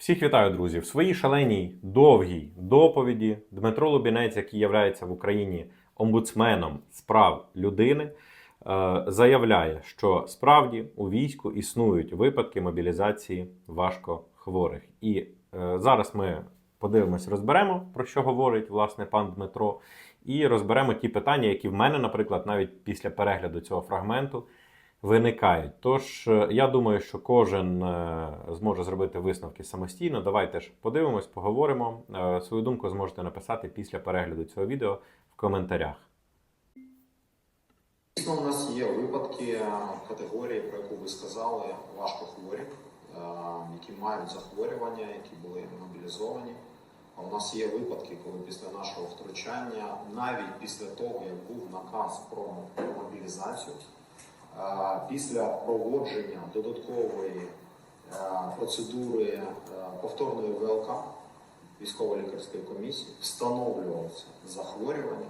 Всіх вітаю, друзі! В своїй шаленій довгій доповіді Дмитро Лубінець, який є в Україні омбудсменом з прав людини, е, заявляє, що справді у війську існують випадки мобілізації важкохворих. І е, зараз ми подивимось, розберемо, про що говорить власне пан Дмитро, і розберемо ті питання, які в мене, наприклад, навіть після перегляду цього фрагменту виникають. Тож е, я думаю, що кожен е, зможе зробити висновки самостійно. Давайте ж подивимось, поговоримо. Е, Свою думку зможете написати після перегляду цього відео в коментарях. Дійсно, у нас є випадки категорії, про яку ви сказали, важкохворі, е, які мають захворювання, які були мобілізовані. А у нас є випадки, коли після нашого втручання, навіть після того, як був наказ про мобілізацію, після проводження додаткової е, процедури е, повторної ВЛК військово-лікарської комісії встановлювалося захворювання.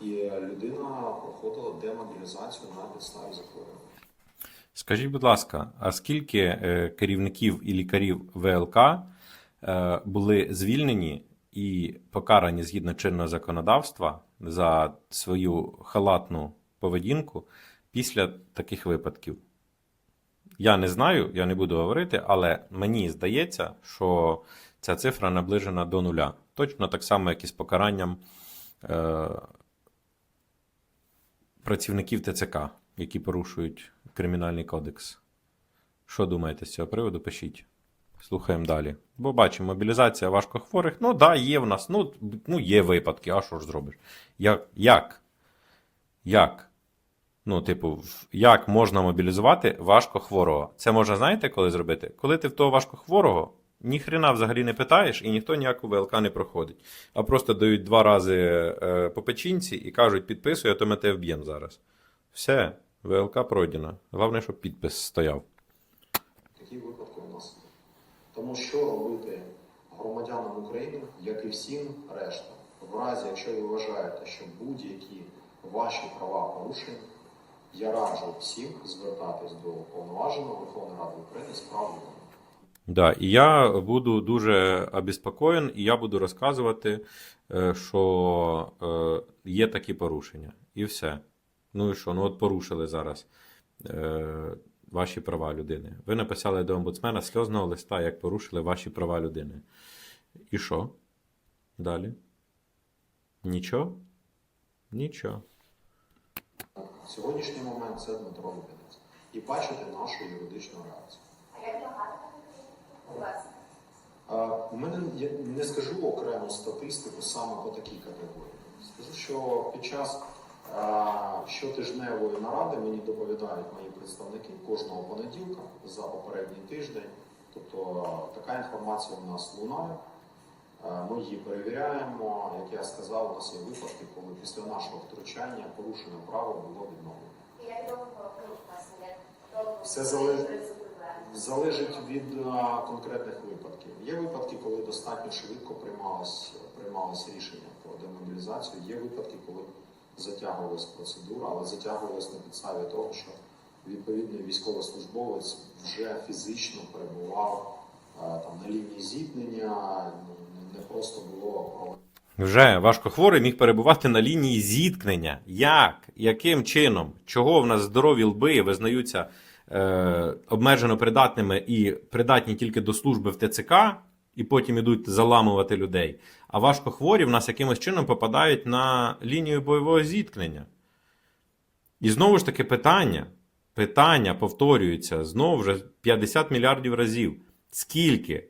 І людина проходила демобілізацію на підставі захворювання. Скажіть, будь ласка, а скільки е, керівників і лікарів ВЛК були звільнені і покарані згідно чинного законодавства за свою халатну поведінку після таких випадків? Я не знаю, я не буду говорити, але мені здається, що ця цифра наближена до нуля. Точно так само, як і з покаранням е, працівників ТЦК, які порушують кримінальний кодекс. Що думаєте з цього приводу? Пишіть. Слухаємо далі. Бо бачимо, мобілізація важкохворих. Ну, да, є в нас. Ну, ну є випадки, а що ж зробиш? Як? Як? Як? Ну, типу, як можна мобілізувати важкохворого? Це можна, знаєте, коли зробити? Коли ти в того важкохворого ніхрена взагалі не питаєш, і ніхто ніяку ВЛК не проходить. А просто дають два рази е, по печінці і кажуть, підписуй, а то ми тебе вб'ємо зараз. Все, ВЛК пройдена. Головне, щоб підпис стояв. Такі випадки у нас. Тому що робити громадянам України, як і всім решта, в разі, якщо ви вважаєте, що будь-які ваші права порушені, я раджу всім звертатись до повноваженого Верховної Ради України з прав. Да, і я буду дуже обеспокоєн, і я буду розказувати, е, що е, є такі порушення. І все. Ну і що? Ну от порушили зараз е, ваші права людини. Ви написали до омбудсмена сльозного листа, як порушили ваші права людини. І що? Далі? Нічого? Нічого. В сьогоднішній момент це Дмитро Лубінець. І бачите нашу юридичну реакцію. А, У мене я не скажу окрему статистику саме по такій категорії. Скажу, що під час а, щотижневої наради мені доповідають мої представники кожного понеділка за попередній тиждень. Тобто така інформація у нас лунає. Ми її перевіряємо. Як я сказав, у нас є випадки, коли після нашого втручання порушене право було відновлено. Все залежить- Залежить від а, конкретних випадків. Є випадки, коли достатньо швидко приймалось, приймалось рішення про демобілізацію. Є випадки, коли затягувалась процедура, але затягувалась на підставі того, що відповідний військовослужбовець вже фізично перебував а, там на лінії зіткнення, ну, не просто було. Вже важкохворий міг перебувати на лінії зіткнення. Як? Яким чином? Чого в нас здорові лби визнаються е, обмежено придатними і придатні тільки до служби в ТЦК, і потім ідуть заламувати людей. А важкохворі в нас якимось чином попадають на лінію бойового зіткнення. І знову ж таки питання. Питання повторюється знову вже 50 мільярдів разів. Скільки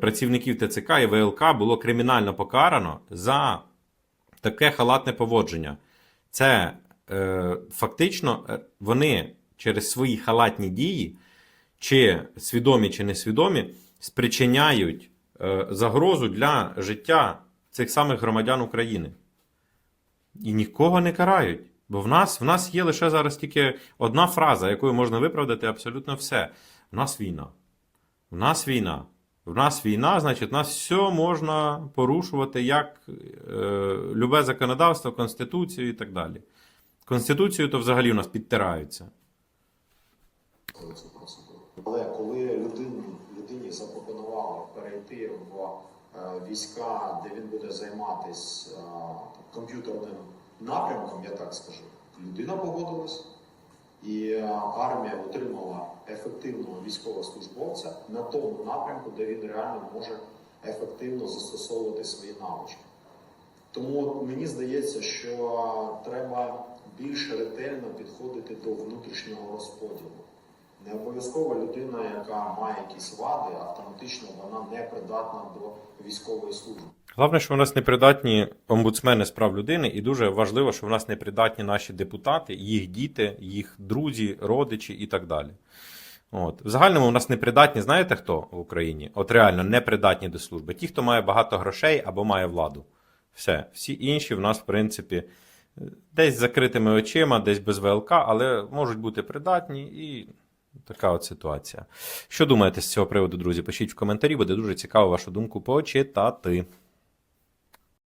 працівників ТЦК і ВЛК було кримінально покарано за таке халатне поводження? Це е, фактично е, вони через свої халатні дії, чи свідомі, чи несвідомі, спричиняють е, загрозу для життя цих самих громадян України. І нікого не карають. Бо в нас, в нас є лише зараз тільки одна фраза, якою можна виправдати абсолютно все. В нас війна. В нас війна. В нас війна, значить, нас все можна порушувати як е, любе законодавство, Конституцію і так далі. Конституцію то взагалі у нас підтираються. Але коли людині, людині запропонували перейти в е, війська, де він буде займатися комп'ютерним напрямком, я так скажу, людина погодилась. І е, армія отримала ефективного військовослужбовця на тому напрямку, де він реально може ефективно застосовувати свої навички. Тому мені здається, що треба більш ретельно підходити до внутрішнього розподілу. Не обов'язково людина, яка має якісь вади, автоматично вона не придатна до військової служби. Головне, що в нас непридатні омбудсмени з прав людини, і дуже важливо, що в нас непридатні наші депутати, їх діти, їх друзі, родичі і так далі. От. В загальному у нас непридатні, знаєте хто в Україні? От реально непридатні до служби. Ті, хто має багато грошей або має владу. Все. Всі інші в нас, в принципі, десь з закритими очима, десь без ВЛК, але можуть бути придатні і така от ситуація. Що думаєте з цього приводу, друзі? Пишіть в коментарі, буде дуже цікаво вашу думку почитати.